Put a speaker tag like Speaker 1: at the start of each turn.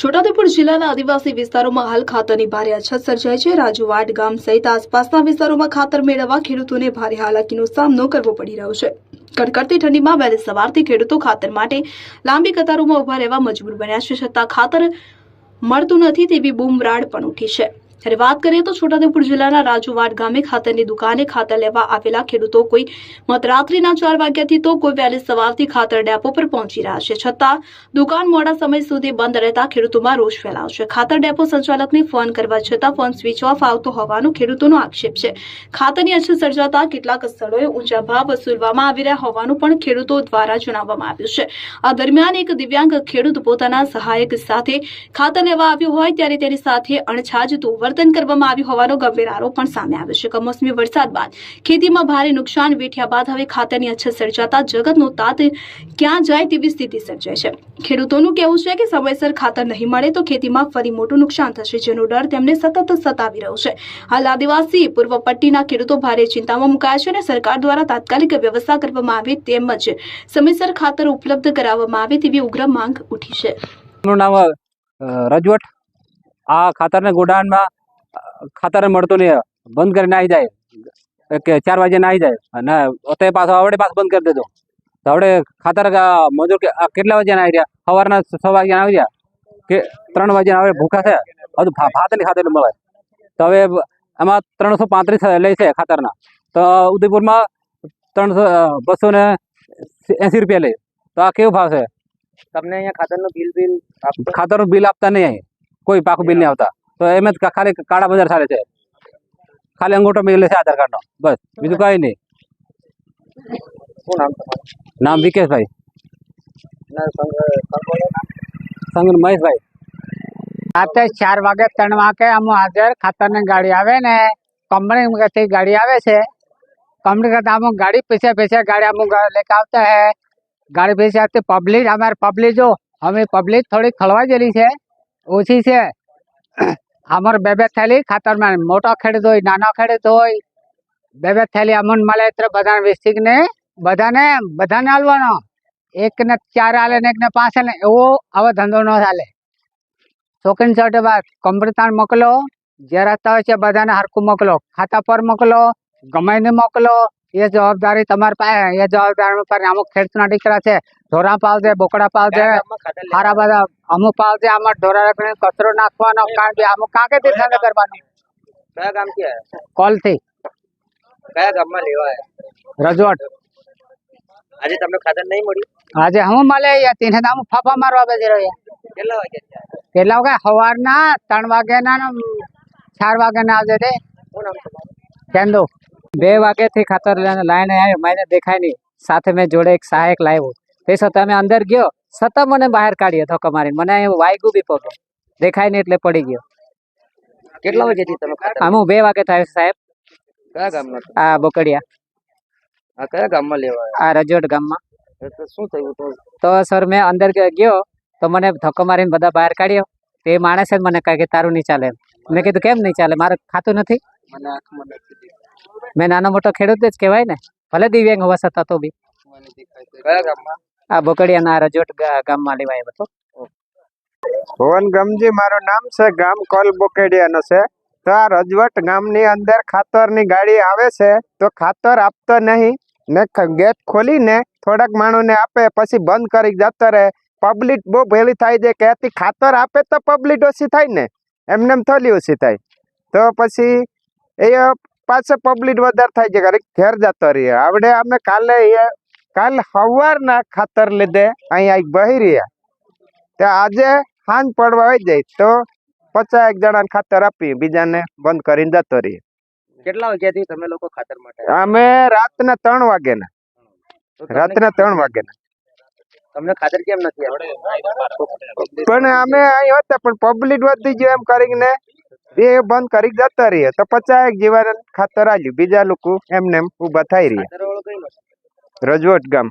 Speaker 1: છોટાઉદેપુર જિલ્લાના આદિવાસી વિસ્તારોમાં હાલ ખાતરની ભારે અછત સર્જાય છે. રાજુવાડ ગામ સહિત આસપાસના વિસ્તારોમાં ખાતર મેળવવા ખેડૂતોને ભારે હાલાકીનો સામનો કરવો પડી રહ્યો છે. કડકડતી ઠંડીમાં વહેલી સવારથી ખેડૂતો ખાતર માટે લાંબી કતારોમાં ઊભા રહેવા મજબૂર બન્યા છે છતાં ખાતર મળતું નથી તેવી બૂમરાડ પણ ઉઠી છે. ત્યારે વાત કરીએ તો છોટાઉદેપુર જિલ્લાના રાજુવાડ ગામે ખાતરની દુકાને ખાતર લેવા આવેલા ખેડૂતો કોઈ મધરાત્રિના ચાર વાગ્યાથી તો કોઈ વહેલી સવારથી ખાતર ડેપો પર પહોંચી રહ્યા છે. છતાં દુકાન મોડા સમય સુધી બંધ રહેતા ખેડૂતોમાં રોષ ફેલાયો છે. ખાતર ડેપો સંચાલકને ફોન કરવા છતાં ફોન સ્વિચ ઓફ આવતો હોવાનો ખેડૂતોનો આક્ષેપ છે. ખાતરની અછત સર્જાતા કેટલાક સ્થળોએ ઊંચા ભાવ વસૂલવામાં આવી રહ્યા હોવાનું પણ ખેડૂતો દ્વારા જણાવવામાં આવ્યું છે. આ દરમિયાન એક દિવ્યાંગ ખેડૂત પોતાના સહાયક સાથે ખાતર લેવા આવ્યો હોય ત્યારે તેની સાથે અણછાજ અણછાજતું વર્તન કરવામાં આવ્યું હોવાનો ગંભીર આરોપ પણ સામે આવ્યો છે. કમોસમી વરસાદ બાદ ખેતીમાં ભારે નુકસાન વેઠ્યા બાદ હવે ખાતરની અછત સર્જાતા જગતનો તાત ક્યાં જાય તેવી સ્થિતિ સર્જાય છે. ખેડૂતોનું કહેવું છે કે સમયસર ખાતર નહીં મળે તો ખેતીમાં ફરી મોટું નુકસાન થશે, જેનો ડર તેમને સતત સતાવી રહ્યો છે. હાલ આદિવાસી, પૂર્વ પટ્ટીના ખેડૂતો ભારે ચિંતામાં મુકાયા છે અને સરકાર દ્વારા તાત્કાલિક વ્યવસ્થા કરવામાં આવે તેમજ સમયસર ખાતર ઉપલબ્ધ કરાવવામાં આવે તેવી ઉગ્ર માંગ ઉઠી છે.
Speaker 2: નામ રજવટ. આ ખાતરને ગોડાઉનમાં ખાતર મળતું નહીં. બંધ કરીને આવી જાય. કે ચાર વાગે આવી જાય. અને અત્યારે પાછો આવડે પાછો બંધ કરી દેજો. તો આવડે ખાતર મજૂર કેટલા વાગ્યા આવી રહ્યા? સવારના છ વાગ્યા આવી રહ્યા કે ત્રણ વાગ્યા આવે? ભૂખા છે? હજુ ભાત નહીં ખાતર મળે. તો હવે એમાં ત્રણસો પાંત્રીસ લે છે ખાતરના. તો ઉદયપુરમાં ત્રણસો બસો ને એંસી રૂપિયા લે. તો આ કેવું ભાવ છે?
Speaker 3: તમને અહીંયા ખાતરનું બિલ બિલ
Speaker 2: ખાતરનું બિલ આપતા નહીં કોઈ પાકું બિલ નહીં આવતા तो एम का खाली काड़ा बजार सारे से खाली अंगूठो मिले से आधार कार्ड बस
Speaker 3: बीजू कहीं नहीं
Speaker 2: नाम विकेश
Speaker 3: भाई संग महेश भाई
Speaker 2: रात चार
Speaker 4: वगे तरण वगे हम हाजर खातर ने गाड़ी आए ने कंपनी थी गाड़ी आए से कंपनी का हम गाड़ी पीछे पीछे गाड़ी हम लेकर आते है गाड़ी पीछे आते पब्लिक हमारे पब्लिक जो हमें पब्लिक थोड़ी खड़वा जली से उसी से બે બે થેલી ખાતરમાં મોટો ખેડૂત હોય નાનો ખેડૂત હોય બે બે થેલી અમન મળે એટલે બધાને વીસી ને બધાને બધાને હાલવાનો એક ને ચાર હાલે ને એક ને પાંચ હાલે એવો આવો ધંધો ન ચાલે. શોખીન ચોટે બાદ કંપની મોકલો, જે રસ્તા હોય છે બધાને હરખું મોકલો, ખાતા પર મોકલો ગમે ને મોકલો એ જવાબદારી તમારી પાસે એ જવાબદારી પર અમુક ખેડૂતના દીકરા છે. ઢોરા પાવજે બોકડા પાવ દે
Speaker 3: કયા ગામમાં
Speaker 4: સારા બધા અમુક પાવજે આમાં ઢોરા કચરો નાખવાનો કારણ કે અમુક કાંકે ધંધો કરવાનો
Speaker 3: કયા ગામથી
Speaker 4: કોલથી
Speaker 3: કયા ગામમાં લેવા
Speaker 4: રજવાટ
Speaker 3: આજે તમને ખાતર નહીં મળ્યું?
Speaker 4: આજે હું મળે તીને તો અમુક ફાફા મારવા બેસી રહ્યા
Speaker 3: કેટલા વાગે
Speaker 4: કેટલા વાગે? સવારના ત્રણ વાગ્યાના ને ચાર વાગ્યાના આવજે તે. કેન્દો
Speaker 2: બે વાગ્યાથી ખાતર લાઈને આવ્યો મને દેખાય નહીં. સાથે મેં જોડે એક સહાયક લાવ્યો. તે છતાં મેં અંદર ગયો. સતત મને બહાર કાઢ્યો ધક્કો મારીને. મને અહીં વાગ્યું બી પગે. દેખાય નહીં એટલે પડી ગયો.
Speaker 3: કેટલા વાગ્યાથી તમે
Speaker 2: હું બે વાગે થાય સાહેબ.
Speaker 3: કયા ગામમાં?
Speaker 2: આ બોકડિયા.
Speaker 3: આ કયા ગામમાં લેવા
Speaker 2: આ રજોટ ગામમાં.
Speaker 3: શું થયું? તો
Speaker 2: તો સર મેં અંદર ગયો. તો મને ધક્કો મારીને બધા બહાર કાઢ્યો. તે માણસે મને કહે કે તારું નહીં ચાલે. મેં કીધું કેમ નહીં ચાલે? મારે ખાતું નથી.
Speaker 3: મને આંખમાં નથી દેખાતું.
Speaker 2: મેં નાનો મોટો ખેડૂત જ કહેવાય ને. ભલે દિવ્યાંગ હોવા છતાં તો બી. આ બોકડિયાના રજોટ ગામમાં લેવાય હતો.
Speaker 5: ભુવન ગમજી મારું નામ છે ગામ કોલ બોકેડિયાનો છે. તો આ રજવટ ગામની અંદર ખાતરની ગાડી આવે છે તો ખાતર આપતો નહીં. ને ગેટ ખોલીને થોડાક માણસને આપે પછી બંધ કરી જતો રહે. પબ્લિક બહુ ભેલી થાય છે કે ખાતર આપે તો પબ્લિક ઓછી થાય ને. એમને એમ થોડી ઓછી થાય. તો પછી એ પાછો પબ્લિક વધારે થાય છે ઘરે ઘેર જતો રહીએ. આવડે અમે કાલે કાલ સવારના ખાતર લીધે અહીંયા બહી રહ્યા. તો આજે સાંજ પડવા આવી જાય તો પચાસ એક જણાને ખાતર આપી બીજાને બંધ કરીને જતો રહીએ.
Speaker 3: કેટલા વાગ્યાથી તમે લોકો ખાતર માટે?
Speaker 5: અમે રાતના ત્રણ
Speaker 3: વાગ્યાના
Speaker 5: રાતના ત્રણ વાગે ના
Speaker 3: તમને ખાતર કેમ નથી
Speaker 5: પણ અમે અહીં હતા પણ પબ્લિક વધી ગયો એમ કરીને એ બંધ કરી જતા રહીએ. તો પચાસ એક જીવાને ખાતર આવ્યું બીજા લોકો એમને એમ ઊભા થઈ રહ્યા રજવટ ગામ.